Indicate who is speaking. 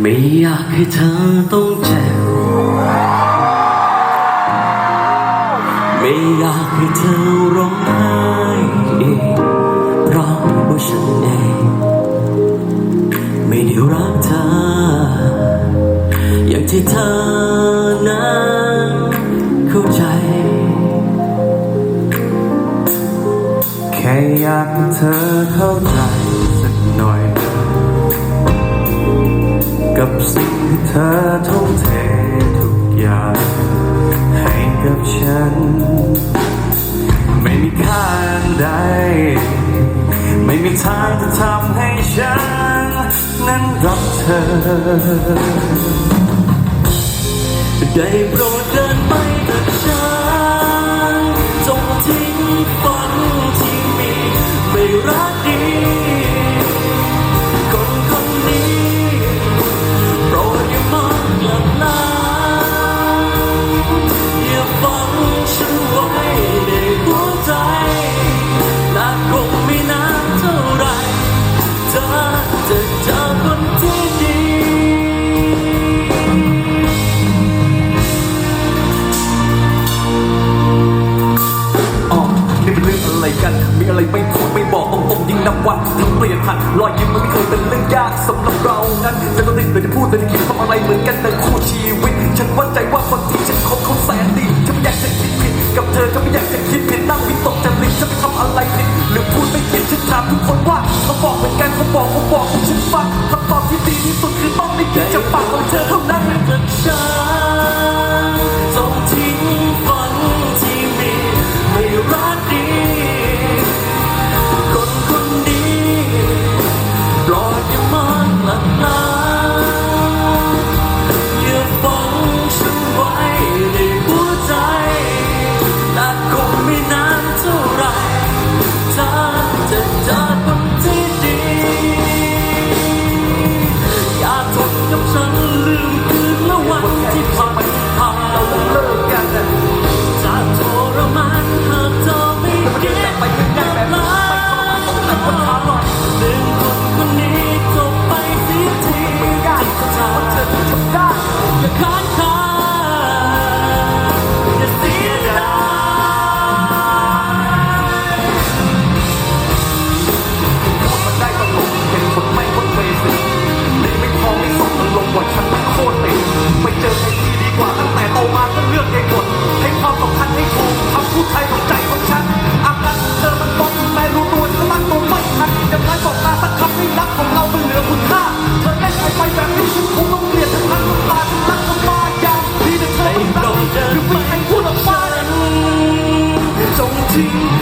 Speaker 1: ไม่อยากให้เธอต้องเจ็บ ไม่อยากให้เธอร้องไห้อีกเพราะว่าฉันเองไม่ได้รักเธอ อย่างที่เธอนั้นเข้าใจ
Speaker 2: แค่อยากให้เธอเข้าใจ เธอทุ่มเททุกอย่าง ให้กับฉัน ไม่มีค่าใด ไม่มีทางจะทำให้ฉัน นั้นรักเธอ
Speaker 1: ได้โปรดเดินไป มีอะไร
Speaker 2: ไม่พูดไม่บอกตรงๆยิ่งนับวันทั้งเปลี่ยนผ่านรอยยิ้มมันไม่เคยเป็นเรื่องยากสำหรับเรานั้นจะต้องติดเลยจะพูดแต่จะคิดทำอะไรเหมือนกันแต่คู่ชีวิต ฉันวัดใจว่าคนที่ฉันคบเขาแสนดีฉันไม่อยากจะคิดผิดกับเธอฉันไม่อยากจะคิดผิดนั่งวิตกจริตฉันไปทำอะไรผิดหรือพูดไม่ผิดฉันถามทุกคนว่าเขาบอกเหมือนกันเขาบอกเขาบอกฉันฟังคำตอบที่ดีที่สุดคือต้องไม่คิดจากปากของเธอเท่านั้น
Speaker 1: กับฉัน อ
Speaker 2: to